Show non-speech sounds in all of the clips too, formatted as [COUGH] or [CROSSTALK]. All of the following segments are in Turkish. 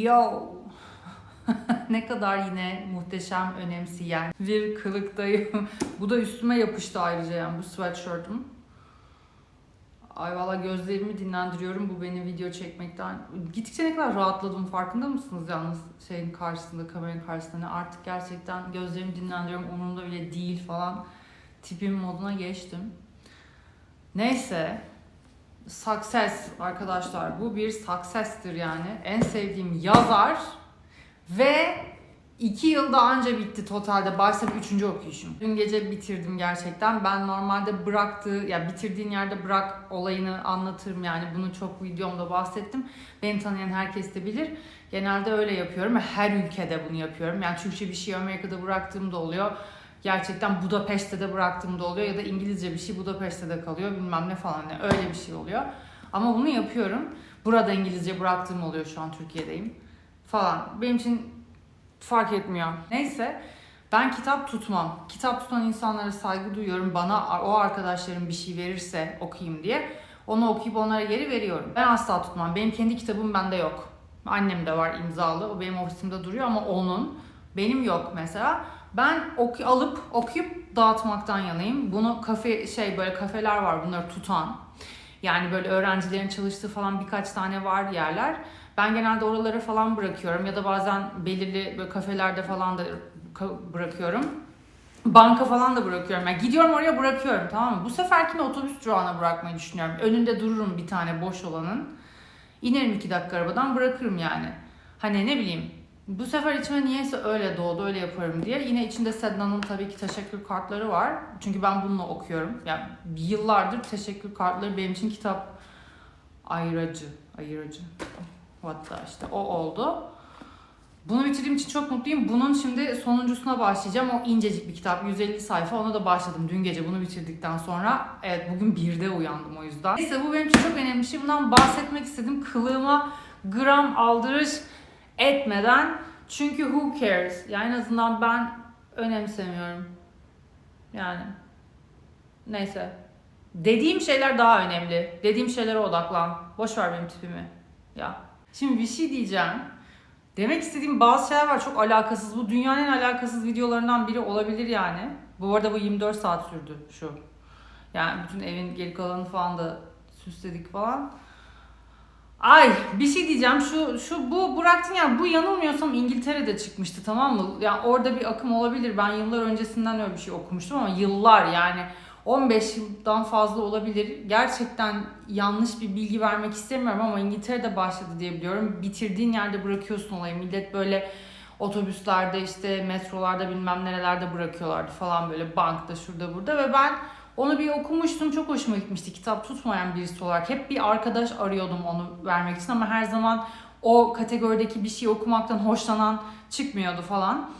Yo. [LAUGHS] ne kadar yine muhteşem önemseyen bir kılıktayım. [LAUGHS] bu da üstüme yapıştı ayrıca yani bu sweatshirt'üm. Ay valla gözlerimi dinlendiriyorum bu beni video çekmekten. Gittikçe ne kadar rahatladım farkında mısınız yalnız şeyin karşısında, kameranın karşısında. Artık gerçekten gözlerimi dinlendiriyorum umurumda bile değil falan. Tipim moduna geçtim. Neyse. Success arkadaşlar. Bu bir success'tir yani. En sevdiğim yazar ve iki yılda anca bitti totalde. Başlayıp üçüncü okuyuşum. Dün gece bitirdim gerçekten. Ben normalde bıraktığı, ya bitirdiğin yerde bırak olayını anlatırım yani. Bunu çok videomda bahsettim. Beni tanıyan herkes de bilir. Genelde öyle yapıyorum her ülkede bunu yapıyorum. Yani Türkçe bir şey Amerika'da bıraktığım da oluyor. Gerçekten Budapeşte de bıraktığım da oluyor ya da İngilizce bir şey Budapeşte de kalıyor bilmem ne falan ne öyle bir şey oluyor. Ama bunu yapıyorum. Burada İngilizce bıraktığım oluyor şu an Türkiye'deyim falan. Benim için fark etmiyor. Neyse ben kitap tutmam. Kitap tutan insanlara saygı duyuyorum. Bana o arkadaşlarım bir şey verirse okuyayım diye onu okuyup onlara geri veriyorum. Ben asla tutmam. Benim kendi kitabım bende yok. Annem de var imzalı. O benim ofisimde duruyor ama onun benim yok mesela. Ben oku, alıp okuyup dağıtmaktan yanayım. Bunu kafe şey böyle kafeler var bunları tutan. Yani böyle öğrencilerin çalıştığı falan birkaç tane var yerler. Ben genelde oralara falan bırakıyorum ya da bazen belirli böyle kafelerde falan da bırakıyorum. Banka falan da bırakıyorum. Yani gidiyorum oraya bırakıyorum tamam mı? Bu seferkini otobüs durağına bırakmayı düşünüyorum. Önünde dururum bir tane boş olanın. İnerim iki dakika arabadan bırakırım yani. Hani ne bileyim bu sefer içime niyeyse öyle doğdu öyle yaparım diye. Yine içinde Sedna'nın tabii ki teşekkür kartları var. Çünkü ben bununla okuyorum. Yani yıllardır teşekkür kartları benim için kitap ayıracı. Ayıracı. Hatta işte o oldu. Bunu bitirdiğim için çok mutluyum. Bunun şimdi sonuncusuna başlayacağım. O incecik bir kitap. 150 sayfa. Ona da başladım dün gece bunu bitirdikten sonra. Evet bugün birde uyandım o yüzden. Neyse bu benim için çok önemli bir şey. Bundan bahsetmek istedim. Kılığıma gram aldırış etmeden. Çünkü who cares? Yani en azından ben önemsemiyorum. Yani neyse. Dediğim şeyler daha önemli. Dediğim şeylere odaklan. Boş ver benim tipimi. Ya. Şimdi bir şey diyeceğim. Demek istediğim bazı şeyler var çok alakasız. Bu dünyanın en alakasız videolarından biri olabilir yani. Bu arada bu 24 saat sürdü şu. Yani bütün evin geri kalanını falan da süsledik falan. Ay bir şey diyeceğim şu şu bu bıraktın ya bu yanılmıyorsam İngiltere'de çıkmıştı tamam mı? Yani orada bir akım olabilir. Ben yıllar öncesinden öyle bir şey okumuştum ama yıllar yani 15 yıldan fazla olabilir. Gerçekten yanlış bir bilgi vermek istemiyorum ama İngiltere'de başladı diye biliyorum. Bitirdiğin yerde bırakıyorsun olayı. Millet böyle otobüslerde işte metrolarda bilmem nerelerde bırakıyorlardı falan böyle bankta şurada burada ve ben onu bir okumuştum çok hoşuma gitmişti kitap tutmayan birisi olarak. Hep bir arkadaş arıyordum onu vermek için ama her zaman o kategorideki bir şey okumaktan hoşlanan çıkmıyordu falan.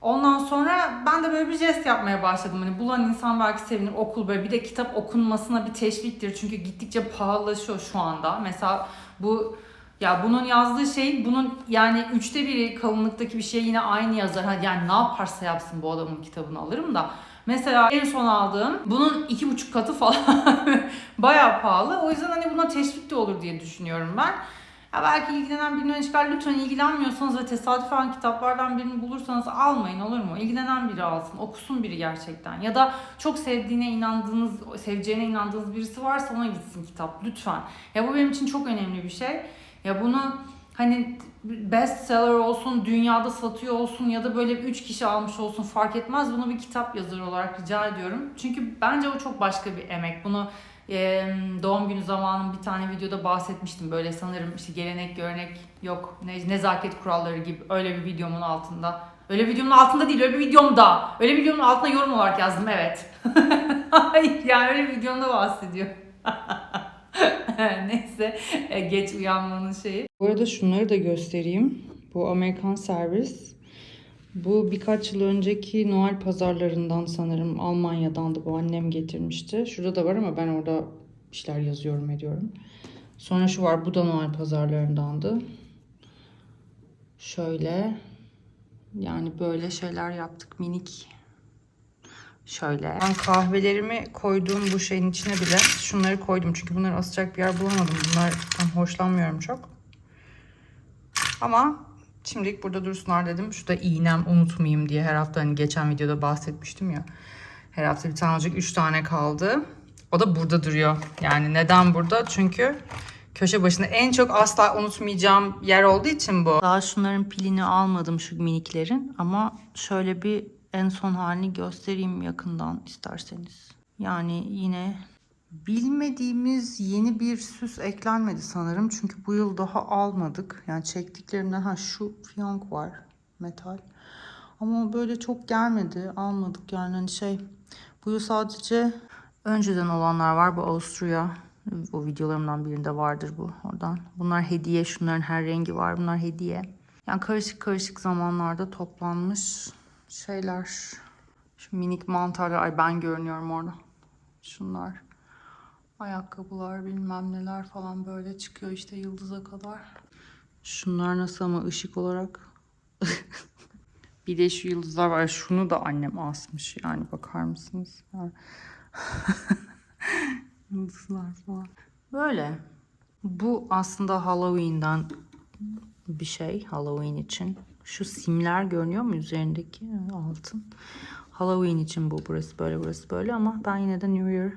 Ondan sonra ben de böyle bir jest yapmaya başladım. Hani bulan insan belki sevinir okul böyle bir de kitap okunmasına bir teşviktir. Çünkü gittikçe pahalılaşıyor şu anda. Mesela bu ya bunun yazdığı şey bunun yani üçte biri kalınlıktaki bir şey yine aynı yazar. Yani ne yaparsa yapsın bu adamın kitabını alırım da. Mesela en son aldığım bunun iki buçuk katı falan [LAUGHS] bayağı pahalı. O yüzden hani buna teşvik de olur diye düşünüyorum ben. Ya belki ilgilenen birinden çıkar. Lütfen ilgilenmiyorsanız ve tesadüfen kitaplardan birini bulursanız almayın olur mu? İlgilenen biri alsın. Okusun biri gerçekten. Ya da çok sevdiğine inandığınız, seveceğine inandığınız birisi varsa ona gitsin kitap. Lütfen. Ya bu benim için çok önemli bir şey. Ya bunu hani bestseller olsun, dünyada satıyor olsun ya da böyle 3 kişi almış olsun fark etmez. Bunu bir kitap yazarı olarak rica ediyorum. Çünkü bence o çok başka bir emek. Bunu e, doğum günü zamanım bir tane videoda bahsetmiştim. Böyle sanırım işte gelenek, görenek yok, ne, nezaket kuralları gibi öyle bir videomun altında. Öyle bir videomun altında değil, öyle bir videomda. Öyle bir videonun altına yorum olarak yazdım, evet. [LAUGHS] Yani öyle bir videomda bahsediyor. [LAUGHS] [LAUGHS] Neyse e, geç uyanmanın şeyi. Bu arada şunları da göstereyim. Bu Amerikan servis. Bu birkaç yıl önceki Noel pazarlarından sanırım Almanya'dan da bu annem getirmişti. Şurada da var ama ben orada bir şeyler yazıyorum ediyorum. Sonra şu var bu da Noel pazarlarındandı. Şöyle yani böyle şeyler yaptık minik. Şöyle. Ben kahvelerimi koyduğum bu şeyin içine bile şunları koydum. Çünkü bunları asacak bir yer bulamadım. Bunlardan hoşlanmıyorum çok. Ama Şimdilik burada dursunlar dedim. Şu da iğnem unutmayayım diye her hafta hani geçen videoda bahsetmiştim ya. Her hafta bir tane olacak 3 tane kaldı. O da burada duruyor. Yani neden burada? Çünkü köşe başında en çok asla unutmayacağım yer olduğu için bu. Daha şunların pilini almadım şu miniklerin ama şöyle bir en son halini göstereyim yakından isterseniz. Yani yine bilmediğimiz yeni bir süs eklenmedi sanırım. Çünkü bu yıl daha almadık. Yani çektiklerimden ha şu fiyonk var metal. Ama böyle çok gelmedi. Almadık yani hani şey. Bu yıl sadece önceden olanlar var. Bu Avusturya. O videolarımdan birinde vardır bu oradan. Bunlar hediye. Şunların her rengi var. Bunlar hediye. Yani karışık karışık zamanlarda toplanmış şeyler. Şu minik mantarlar. Ay ben görünüyorum orada. Şunlar. Ayakkabılar bilmem neler falan böyle çıkıyor işte yıldıza kadar. Şunlar nasıl ama ışık olarak. [LAUGHS] bir de şu yıldızlar var. Şunu da annem asmış yani bakar mısınız? [LAUGHS] Yıldızlar falan. Böyle. Bu aslında Halloween'den bir şey. Halloween için. Şu simler görünüyor mu üzerindeki altın? Halloween için bu burası böyle burası böyle ama ben yine de New Year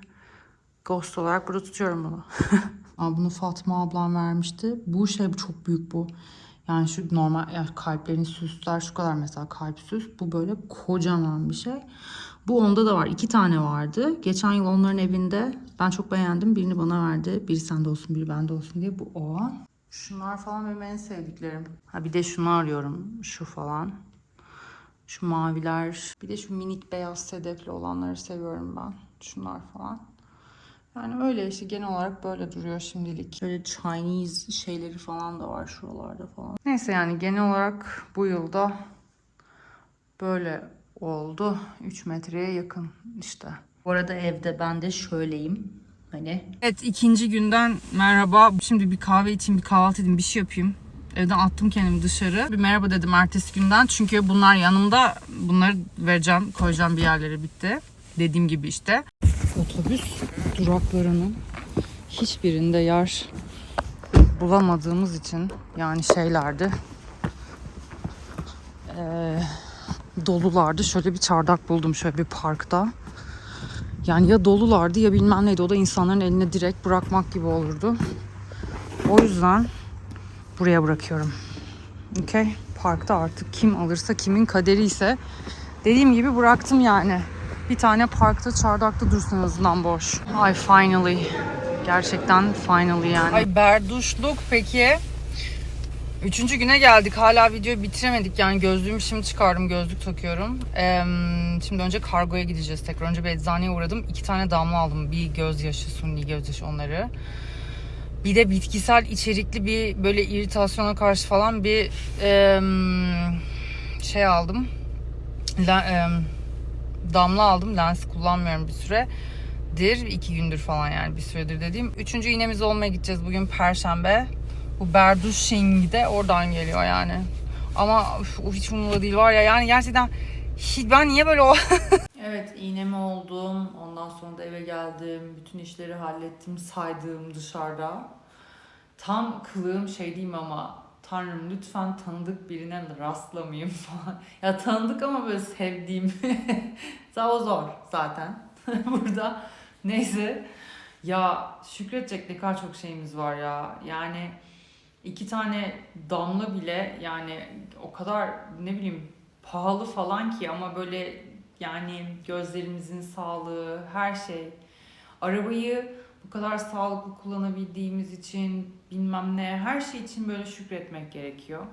Ghost olarak burada tutuyorum bunu. [LAUGHS] Aa, bunu Fatma ablam vermişti. Bu şey çok büyük bu. Yani şu normal yani kalplerin süsler şu kadar mesela kalp süs. Bu böyle kocaman bir şey. Bu onda da var. iki tane vardı. Geçen yıl onların evinde ben çok beğendim. Birini bana verdi. Biri sende olsun biri bende olsun diye. Bu o. Şunlar falan benim en sevdiklerim. Ha bir de şunu arıyorum. Şu falan. Şu maviler. Bir de şu minik beyaz sedefli olanları seviyorum ben. Şunlar falan. Yani öyle işte genel olarak böyle duruyor şimdilik. Böyle Chinese şeyleri falan da var şuralarda falan. Neyse yani genel olarak bu yılda böyle oldu. 3 metreye yakın işte. Bu arada evde ben de şöyleyim. Hani. Evet ikinci günden merhaba. Şimdi bir kahve içeyim, bir kahvaltı edeyim, bir şey yapayım. Evden attım kendimi dışarı. Bir merhaba dedim ertesi günden. Çünkü bunlar yanımda. Bunları vereceğim, koyacağım bir yerlere bitti. Dediğim gibi işte. Otobüs duraklarının hiçbirinde yer bulamadığımız için yani şeylerdi. Eee dolulardı. Şöyle bir çardak buldum şöyle bir parkta. Yani ya dolulardı ya bilmem neydi. O da insanların eline direkt bırakmak gibi olurdu. O yüzden buraya bırakıyorum. Okay? Parkta artık kim alırsa kimin kaderi ise dediğim gibi bıraktım yani. Bir tane parkta çardakta dursun en azından boş. Ay finally. Gerçekten finally yani. Ay berduşluk peki. Üçüncü güne geldik. Hala videoyu bitiremedik. Yani gözlüğümü şimdi çıkardım. Gözlük takıyorum. Ee, şimdi önce kargoya gideceğiz tekrar. Önce bir eczaneye uğradım. İki tane damla aldım. Bir gözyaşı, suni gözyaşı onları. Bir de bitkisel içerikli bir böyle iritasyona karşı falan bir em, şey aldım. La, em, damla aldım. Lens kullanmıyorum bir süredir. iki gündür falan yani bir süredir dediğim. Üçüncü iğnemiz olmaya gideceğiz bugün Perşembe. Bu Berdushing de oradan geliyor yani. Ama üf, o hiç umurumda değil var ya yani gerçekten ben niye böyle o... [LAUGHS] evet iğnemi oldum. Ondan sonra da eve geldim. Bütün işleri hallettim. Saydım dışarıda. Tam kılığım şey diyeyim ama Tanrım lütfen tanıdık birine rastlamayayım falan. Ya tanıdık ama böyle sevdiğim. [LAUGHS] O zor zaten [LAUGHS] burada. Neyse. Ya şükredecek ne kadar çok şeyimiz var ya. Yani iki tane damla bile yani o kadar ne bileyim pahalı falan ki ama böyle yani gözlerimizin sağlığı her şey. Arabayı bu kadar sağlıklı kullanabildiğimiz için bilmem ne her şey için böyle şükretmek gerekiyor.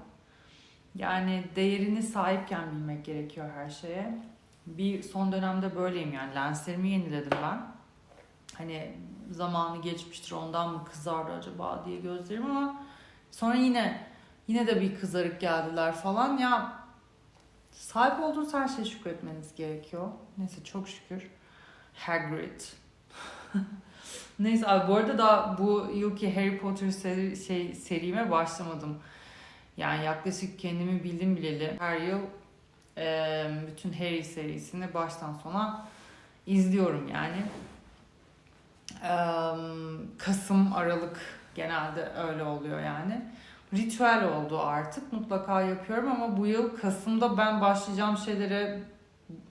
Yani değerini sahipken bilmek gerekiyor her şeye. Bir son dönemde böyleyim yani lenslerimi yeniledim ben. Hani zamanı geçmiştir ondan mı kızardı acaba diye gözlerim ama sonra yine yine de bir kızarık geldiler falan ya sahip olduğunuz her şeye şükretmeniz gerekiyor. Neyse çok şükür. Hagrid. [LAUGHS] Neyse abi bu arada da bu yılki Harry Potter seri, şey, serime başlamadım. Yani yaklaşık kendimi bildim bileli her yıl e, bütün Harry serisini baştan sona izliyorum yani. E, Kasım, Aralık genelde öyle oluyor yani. ritüel oldu artık. Mutlaka yapıyorum ama bu yıl Kasım'da ben başlayacağım şeylere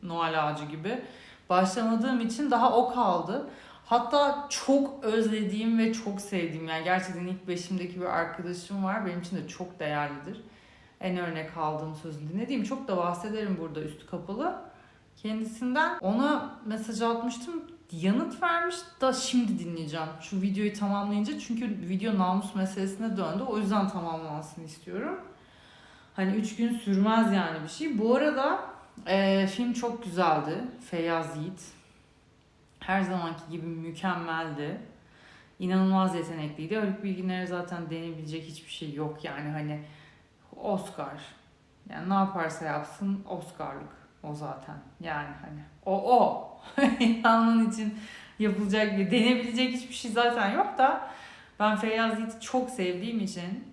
Noel ağacı gibi başlamadığım için daha o kaldı. Hatta çok özlediğim ve çok sevdiğim yani gerçekten ilk beşimdeki bir arkadaşım var. Benim için de çok değerlidir. En örnek aldığım sözünü dinlediğim çok da bahsederim burada üstü kapalı. Kendisinden ona mesaj atmıştım. Yanıt vermiş da şimdi dinleyeceğim. Şu videoyu tamamlayınca çünkü video namus meselesine döndü. O yüzden tamamlansın istiyorum. Hani üç gün sürmez yani bir şey. Bu arada e, film çok güzeldi. Feyyaz Yiğit. Her zamanki gibi mükemmeldi. İnanılmaz yetenekliydi. Haluk Bilginer'e zaten denebilecek hiçbir şey yok yani hani Oscar. Yani ne yaparsa yapsın Oscar'lık o zaten. Yani hani o o. [LAUGHS] onun için yapılacak bir denebilecek hiçbir şey zaten yok da ben Feyyaz Yiğit'i çok sevdiğim için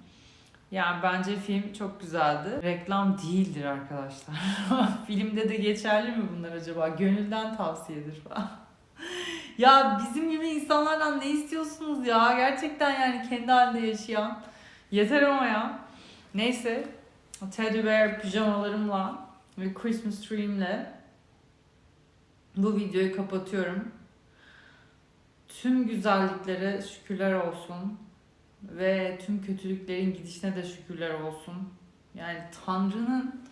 yani bence film çok güzeldi. Reklam değildir arkadaşlar. [LAUGHS] Filmde de geçerli mi bunlar acaba? Gönülden tavsiyedir falan. [LAUGHS] ya bizim gibi insanlardan ne istiyorsunuz ya? Gerçekten yani kendi halinde yaşayan. Yeter ama ya. Neyse. Teddy bear pijamalarımla ve Christmas tree'imle bu videoyu kapatıyorum. Tüm güzelliklere şükürler olsun ve tüm kötülüklerin gidişine de şükürler olsun. Yani Tanrı'nın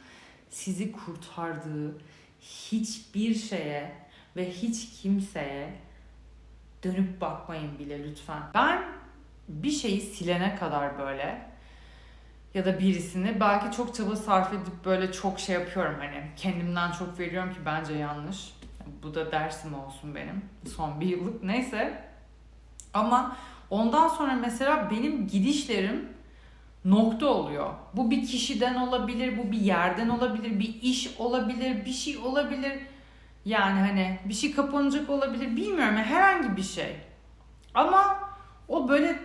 sizi kurtardığı hiçbir şeye ve hiç kimseye dönüp bakmayın bile lütfen. Ben bir şeyi silene kadar böyle ya da birisini belki çok çaba sarf edip böyle çok şey yapıyorum hani kendimden çok veriyorum ki bence yanlış. Bu da dersim olsun benim son bir yıllık neyse. Ama ondan sonra mesela benim gidişlerim nokta oluyor. Bu bir kişiden olabilir, bu bir yerden olabilir, bir iş olabilir, bir şey olabilir. Yani hani bir şey kapanacak olabilir bilmiyorum herhangi bir şey. Ama o böyle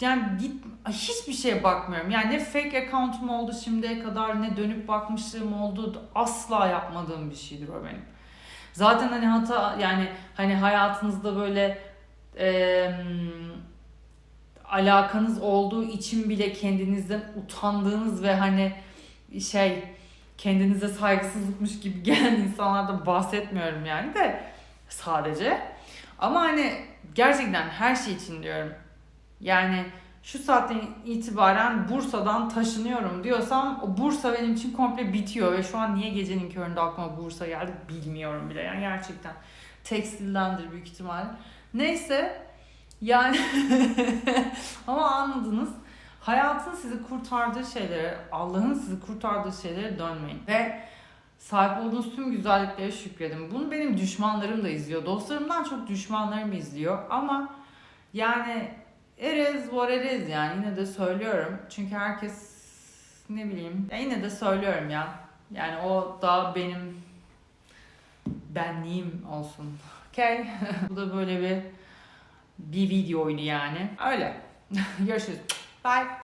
yani git hiçbir şeye bakmıyorum. Yani ne fake account'um oldu şimdiye kadar ne dönüp bakmışlığım oldu. Asla yapmadığım bir şeydir o benim. Zaten hani hata yani hani hayatınızda böyle e, alakanız olduğu için bile kendinizden utandığınız ve hani şey kendinize saygısızlıkmış gibi [LAUGHS] gelen insanlardan bahsetmiyorum yani de sadece. Ama hani gerçekten her şey için diyorum. Yani şu saatten itibaren Bursa'dan taşınıyorum diyorsam o Bursa benim için komple bitiyor ve şu an niye gecenin köründe aklıma Bursa geldi bilmiyorum bile. Yani gerçekten tekstildendir büyük ihtimal. Neyse yani [LAUGHS] ama anladınız. Hayatın sizi kurtardığı şeylere, Allah'ın sizi kurtardığı şeylere dönmeyin. Ve sahip olduğunuz tüm güzelliklere şükredin. Bunu benim düşmanlarım da izliyor. Dostlarımdan çok düşmanlarım izliyor. Ama yani Erez it is yani yine de söylüyorum. Çünkü herkes ne bileyim yine de söylüyorum ya. Yani o da benim benliğim olsun. Okay. [LAUGHS] Bu da böyle bir bir videoydu yani. Öyle. [LAUGHS] Görüşürüz. Bye.